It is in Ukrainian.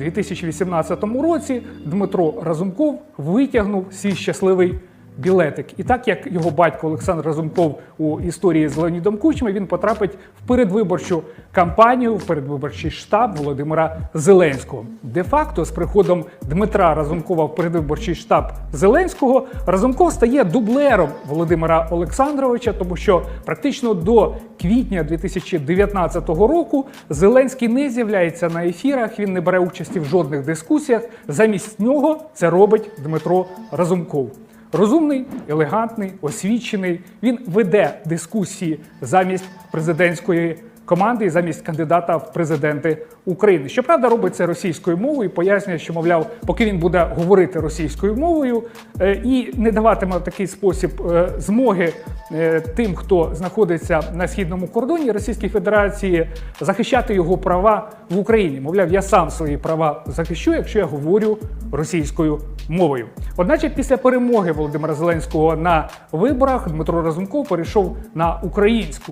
У 2018 році Дмитро Разумков витягнув свій щасливий білетик. І так як його батько Олександр Разумков у історії з Леонідом Кучми, він потрапить в передвиборчу кампанію, в передвиборчий штаб Володимира Зеленського. Де-факто, з приходом Дмитра Разумкова в передвиборчий штаб Зеленського, Разумков стає дублером Володимира Олександровича, тому що практично до квітня 2019 року Зеленський не з'являється на ефірах, він не бере участі в жодних дискусіях. Замість нього це робить Дмитро Разумков. Розумний, елегантний, освічений. Він веде дискусії замість президентської команди і замість кандидата в президенти України. Щоправда, робить це російською мовою, пояснює, що мовляв, поки він буде говорити російською мовою е, і не даватиме в такий спосіб е, змоги тим, хто знаходиться на східному кордоні Російської Федерації, захищати його права в Україні. Мовляв, я сам свої права захищу, якщо я говорю російською мовою. Одначе, після перемоги Володимира Зеленського на виборах Дмитро Разумков перейшов на українську.